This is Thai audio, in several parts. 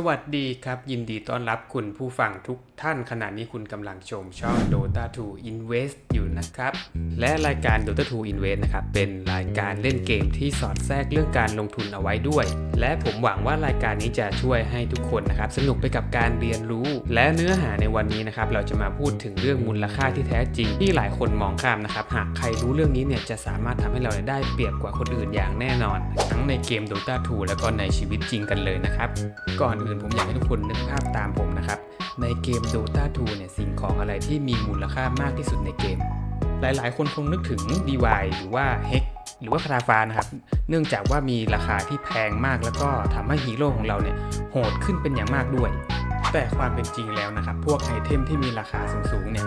สวัสดีครับ ยินดีต้อนรับคุณผู้ฟังทุกท่านขณะนี้คุณกำลังชมช่อง Dota 2 Invest อยู่นะครับ และรายการ Dota 2 Invest นะครับ เป็นรายการเล่นเกมที่สอดแทรกเรื่องการลงทุนเอาไว้ด้วย และผมหวังว่ารายการนี้จะช่วยให้ทุกคนนะครับ สนุกไปกับการเรียนรู้ และเนื้อหาในวันนี้นะครับ เราจะมาพูดถึงเรื่องมูลค่าที่แท้จริง ที่หลายคนมองข้ามนะครับ หากใครรู้เรื่องนี้เนี่ยจะสามารถทำให้เราได้เปรียบกว่าคนอื่นอย่างแน่นอน ทั้งในเกม Dota 2 แล้วก็ในชีวิตจริงกันเลยนะครับก่อนอื่นผมอยากให้ทุกคนนึกภาพตามผมนะครับ ในเกม Dota 2 เนี่ยสิ่งของอะไรที่มีมูลค่ามากที่สุดในเกม หลายๆ คนคงนึกถึง DY หรือว่า Hex หรือว่าคาราฟานะครับ เนื่องจากว่ามีราคาที่แพงมากแล้วก็ทำให้ฮีโร่ของเราเนี่ยโหดขึ้นเป็นอย่างมากด้วย แต่ความเป็นจริงแล้วนะครับ พวกไอเทมที่มีราคาสูงๆเนี่ย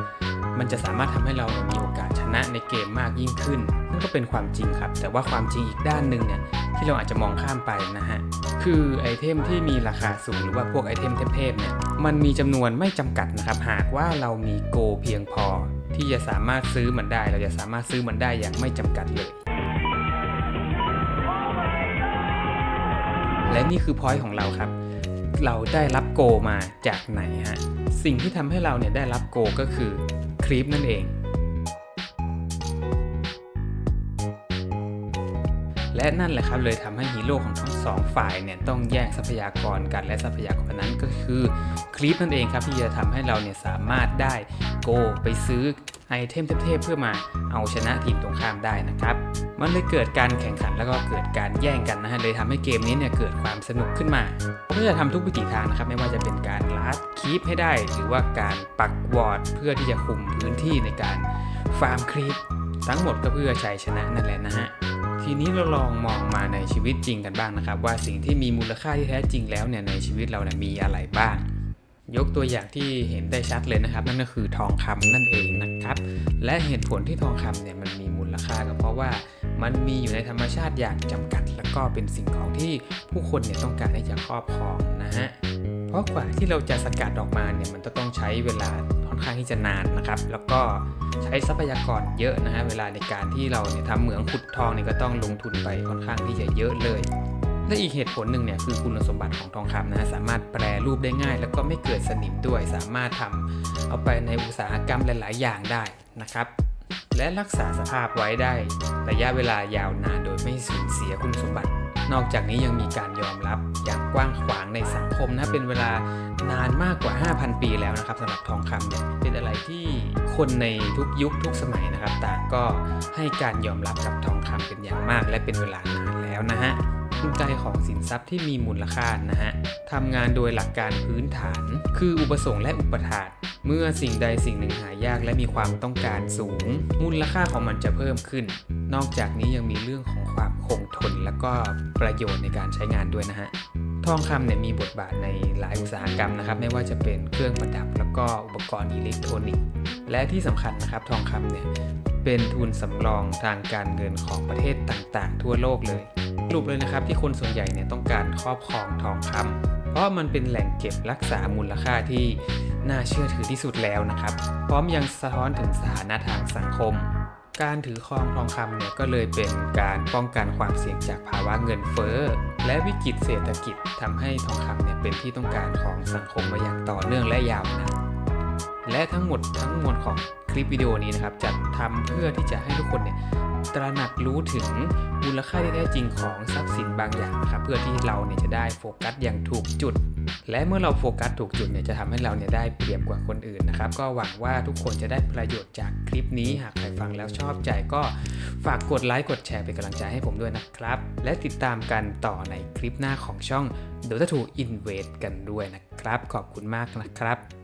มันจะสามารถทำให้เรามีโอกาสชนะในเกมมากยิ่งขึ้น นั่นก็เป็นความจริงครับ แต่ว่าความจริงอีกด้านหนึ่งเนี่ยที่เราอาจจะมองข้ามไปนะฮะ คือไอเทมที่มีราคาสูงหรือว่าพวกไอเทมเทพๆเนี่ยมันมีจำนวนไม่จำกัดนะครับ หากว่าเรามีโกเพียงพอ ที่จะสามารถซื้อมันได้ เราจะสามารถซื้อมันได้อย่างไม่จำกัดเลย และนี่คือพอยต์ของเราครับ เราได้รับโกมาจากไหนฮะสิ่งที่ทำให้เราเนี่ยได้รับโกก็คือคลิปนั่นเอง และนั่นแหละครับเลยทำให้ฮีโร่ของทั้งสองฝ่ายเนี่ยต้องแย่งทรัพยากรกันและทรัพยากรนั้นก็คือคลิปนั่นเองครับที่จะทำให้เราเนี่ยสามารถได้โกไปซื้อไอเทมเทพๆเพื่อมาเอาชนะทีมตรงข้ามได้นะครับ มันเลยเกิดการแข่งขันแล้วก็เกิดการแย่งกันนะฮะเลยทำให้เกมนี้เนี่ยเกิดความสนุกขึ้นมาก็จะทำทุกวิถีทางนะครับไม่ว่าจะเป็นการลัดคีปให้ได้ หรือว่าการปักวอร์ดเพื่อที่จะคุมพื้นที่ในการฟาร์มคลิปทั้งหมดก็เพื่อชัยชนะนั่นแหละนะฮะ ทีนี้เราลองมองมาในชีวิตจริงกันบ้างนะครับ ว่าสิ่งที่มีมูลค่าที่แท้จริงแล้วเนี่ยในชีวิตเราเนี่ยมีอะไรบ้าง ยกตัวอย่างที่เห็นได้ชัดเลยนะครับ นั่นก็คือทองคำนั่นเองนะครับ และเหตุผลที่ทองคำเนี่ยมันมีมูลค่าก็เพราะว่ามันมีอยู่ในธรรมชาติอย่างจำกัด แล้วก็เป็นสิ่งของที่ผู้คนเนี่ยต้องการที่จะครอบครองนะฮะ เพราะกว่าที่เราจะสกัดออกมาเนี่ยมันจะต้องใช้เวลาค่อนข้างที่จะนานนะครับ แล้วก็ใช้ทรัพยากรเยอะนะฮะเวลาในการที่เราเนี่ยทำเหมืองขุดทองเนี่ยก็ต้องลงทุนไปค่อนข้างที่จะเยอะเลย และอีกเหตุผลหนึ่งเนี่ยคือคุณสมบัติของทองคำนะฮะสามารถแปรรูปได้ง่าย แล้วก็ไม่เกิดสนิมด้วย สามารถทำเอาไปในอุตสาหกรรมหลาย ๆ อย่างได้นะครับและรักษาสภาพไว้ได้ ระยะเวลายาวนานโดยไม่สูญเสียคุณสมบัติ นอกจากนี้ยังมีการยอมรับอย่างกว้างขวางในสังคมนะเป็นเวลานานมากกว่า 5,000 ปีแล้วนะครับสำหรับทองคำเนี่ยเป็นอะไรที่คนในทุกยุคทุกสมัยนะครับต่างก็ให้การยอมรับกับทองคำเป็นอย่างมาก และเป็นเวลานานแล้วนะฮะกลไกของสินทรัพย์ที่มีมูลค่านะฮะทำงานโดยหลักการพื้นฐาน คืออุปสงค์และอุปทาน เมื่อสิ่งใดสิ่งหนึ่งหายากและมีความต้องการสูง มูลค่าของมันจะเพิ่มขึ้น นอกจากนี้ยังมีเรื่องของความคงทน และก็ประโยชน์ในการใช้งานด้วยนะฮะทองคำเนี่ยมีบทบาทในหลายอุตสาหกรรมนะครับ ไม่ว่าจะเป็นเครื่องประดับแล้วก็อุปกรณ์อิเล็กทรอนิกส์ และที่สำคัญนะครับทองคำเนี่ยเป็นทุนสำรองทางการเงินของประเทศต่างๆ ทั่วโลกเลยสรุปเลยนะครับที่คนส่วนใหญ่เนี่ยต้องการครอบครองทองคำเพราะมันเป็นแหล่งเก็บรักษามูลค่าที่ น่าเชื่อถือที่สุดแล้วนะครับ พร้อมยังสะท้อนถึงสถานะทางสังคม การถือครองทองคำเนี่ยก็เลยเป็นการป้องกันความเสี่ยงจากภาวะเงินเฟ้อ และวิกฤตเศรษฐกิจทำให้ทองคำเนี่ยเป็นที่ต้องการของสังคมมาอย่างต่อเนื่องและยาวนานและทั้งหมดทั้งมวลของ คลิปวิดีโอนี้นะครับจัดทำเพื่อที่จะให้ทุกคนเนี่ยตระหนักรู้ถึงมูลค่าที่แท้จริงของทรัพย์สินบางอย่างนะครับเพื่อที่เราเนี่ยจะได้โฟกัสอย่างถูกจุด และเมื่อเราโฟกัสถูกจุดเนี่ยจะทำให้เราเนี่ยได้เปรียบกว่าคนอื่นนะครับ ก็หวังว่าทุกคนจะได้ประโยชน์จากคลิปนี้หากใครฟังแล้วชอบใจก็ฝากกดไลค์กดแชร์เป็นกำลังใจให้ผมด้วยนะครับ และติดตามกันต่อในคลิปหน้าของช่อง Dota 2 Invest กันด้วยนะครับ ขอบคุณมากนะครับ